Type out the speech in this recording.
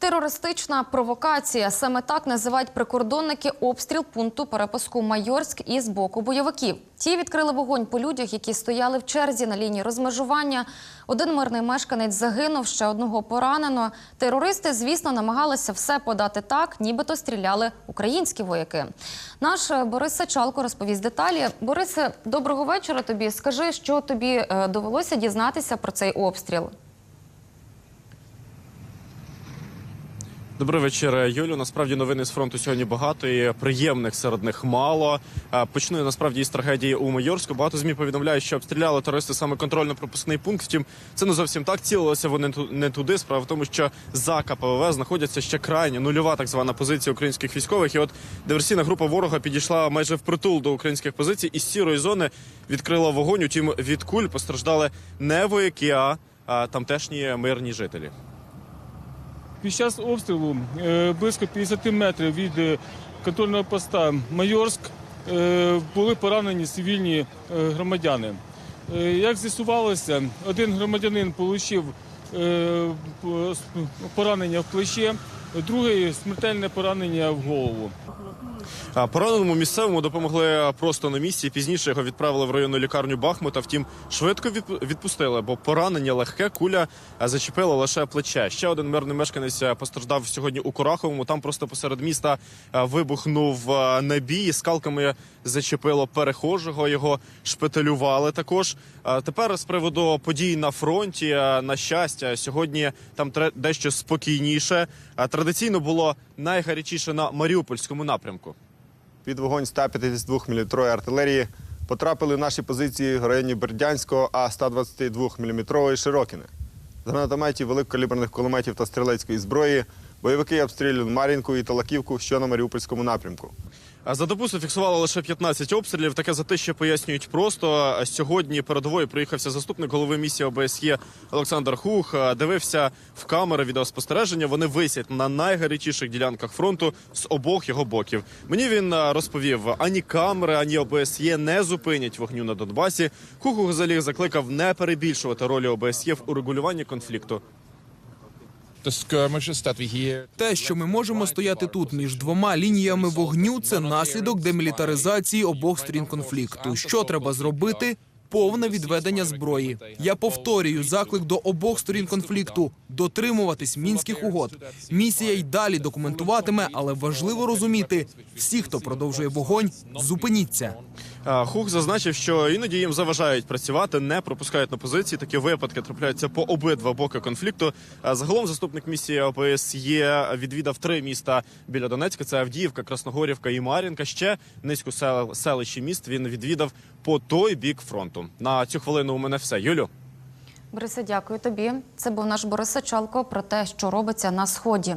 Терористична провокація саме так називають прикордонники обстріл пункту перепуску Майорськ із боку бойовиків. Ті відкрили вогонь по людях, які стояли в черзі на лінії розмежування. Один мирний мешканець загинув, ще одного поранено. Терористи, звісно, намагалися все подати так, нібито стріляли українські вояки. Наш е, Борис Сачалко розповість деталі. Борисе, доброго вечора. Тобі скажи, що тобі е, довелося дізнатися про цей обстріл. Добрий вечір, Юлю. Насправді новини з фронту сьогодні багато і приємних серед них мало. Е, Почну я, насправді із трагедії у Майорську. Багато змі повідомляють, що обстріляли терористи саме контрольно-пропускний пункт. Втім, це не зовсім так. Цілилися вони не туди. Справа в тому, що за КПВВ знаходяться ще крайня нульова так звана позиція українських військових. І от диверсійна група ворога підійшла майже впритул до українських позицій із сірої зони відкрила вогонь. Утім, від куль постраждали не вояки, а тамтешні мирні жителі. Під час обстрілу е, близько 50 метрів від е, контрольного поста Майорськ е, були поранені цивільні громадяни. Як з'ясувалося, один громадянин отримав поранення в плече, другий смертельне поранення в голову. Пораненому місцевому допомогли просто на місці. Пізніше його відправили в районну лікарню Бахмута. Втім, швидко відпустили, бо поранення легке куля зачепила лише плече. Ще один мирний мешканець постраждав сьогодні у Кораховому. Там просто посеред міста вибухнув а, набій. Скалками зачепило перехожого. Його шпиталювали також. Тепер з приводу подій на фронті, на щастя, сьогодні там дещо спокійніше. Традиційно було найгарячіше на Маріупольському напрямку. Під вогонь 152 мм артилерії потрапили наші позиції в районі Бердянського, а 122 мм Широкіни. З гранатометів, великокаліберних кулеметів та стрілецької зброї бойовики обстрілювали Мар'їнку і Талаківку, що на Маріупольському напрямку. За добу зафіксували лише 15 обстрілів. Таке затище пояснюють просто. Сьогодні передовою приїхався заступник голови місії ОБСЄ Олександр Хух. Дивився в камери відеоспостереження. Вони висять на найгарячіших ділянках фронту з обох його боків. Мені він розповів: ані камери, ані ОБСЄ не зупинять вогню на Донбасі. Хух взагалі закликав не перебільшувати ролі ОБСЄ в урегулюванні конфлікту. Те, що ми можемо стояти тут між двома лініями вогню, це наслідок демілітаризації обох сторін конфлікту. Що треба зробити? Повне відведення зброї. Я повторюю заклик до обох сторін конфлікту дотримуватись мінських угод. Місія й далі документуватиме, але важливо розуміти: всі, хто продовжує вогонь, зупиніться. Хух зазначив, що іноді їм заважають працювати, не пропускають на позиції. Такі випадки трапляються по обидва боки конфлікту. Загалом заступник місії ОПСЄ відвідав три міста біля Донецька: це Авдіївка, Красногорівка і Мар'їнка. Ще низку сел селищі міст він відвідав по той бік фронту. На цю хвилину у мене все. Юлю. Борисе, дякую тобі. Це був наш Борис Сачалко про те, що робиться на сході.